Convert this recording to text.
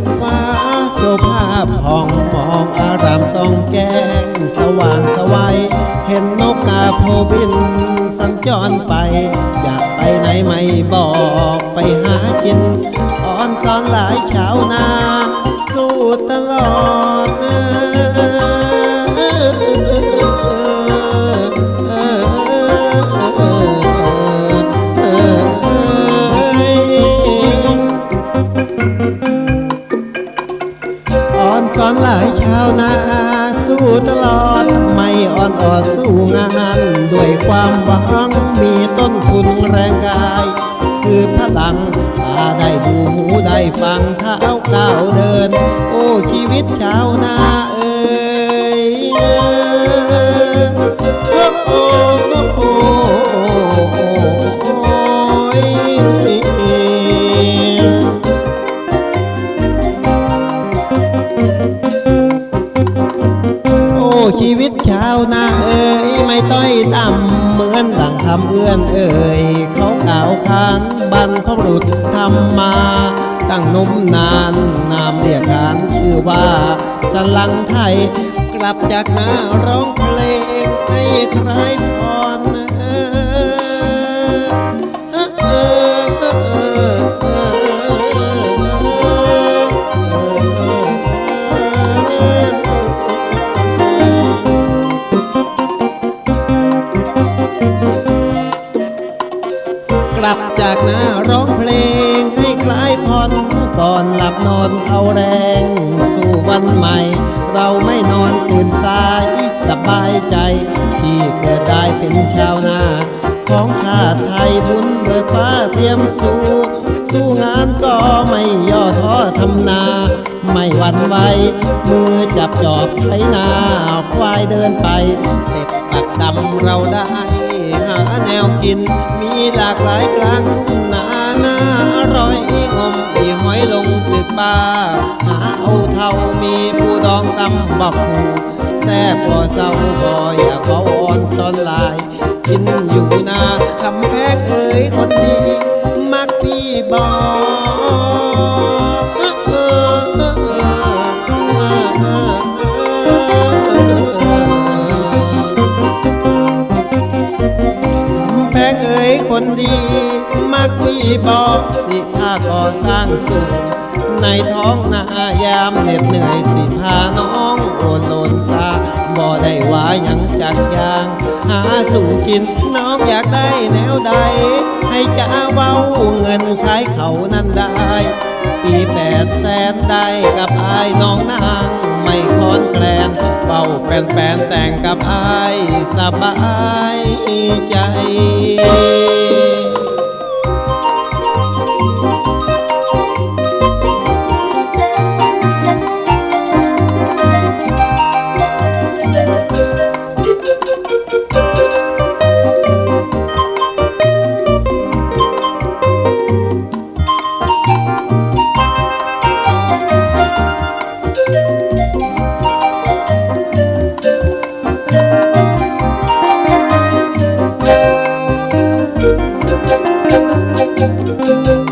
กฟ้าโสภาพห้องมองอารามสองแกงสว่างสวัยเห็นนกกาโพบิน สัญจรไป อยากไปไหนไม่บอกไปหากินอ่อนซ้อนหลายชาวนา สู้ตลอดเนื้อายชาวนาสู้ตลอดไม่อ่อนอ่อนสู้งาน ด้วยความหวังมีต้นทุนแรงกาย คือพลังตาได้ดูหูได้ฟังเท้าก้าวเดิน โอ้ชีวิตชาวนา ชีวิตชาวนาเอ่ยไม่ต้อยต่ำเหมือนดังคำเอื้อนเอ่ยเขากล่าวขานบรรพบุรุษทำมาตั้งนุ่มนานนามเรียกขานชื่อว่าสลังไทย กลับจากนาร้องเพลงให้ใครพอ บนอนเอาแรง สู่วันใหม่ เราไม่นอนตื่นสายสบายใจ ที่เกิดได้เป็นชาวนา ของชาติไทยบุญเบิกฟ้าเตรียมสู้สู้งานก็ไม่ย่อท้อทำนา ไม่หวั่นไหวมือจับจอบไถนาควายเดินไป เสร็จปักดำเราได้ หาแนวกิน มีหลากหลายกลางทุ่ ลงตึกบ้าหาเอาเท่ามีผู้ดองตำบักหูแซ่บบ่เศร้าบ่อยากเอาอ่อนซ้อนลาย กินอยู่นาคำแพงเอ่ยคนดีมักพี่บอกแพงเอ่ยคนดี มักพี่บอกสิถ้าก่อสร้างสุข ในท้องนายามเหน็ดเหนื่อยสิพาน้องโอนโลนซาบ่ได้ว่ายังจากยาง หาสู่กินน้องอยากได้แนวใด ให้จะเว้าเงินขายเขานั้นได้ ปีแปดแสนได้กับอายน้องนางไม่คอนแคลนเว้าแปนๆแต่งกับอายสบายใจ Música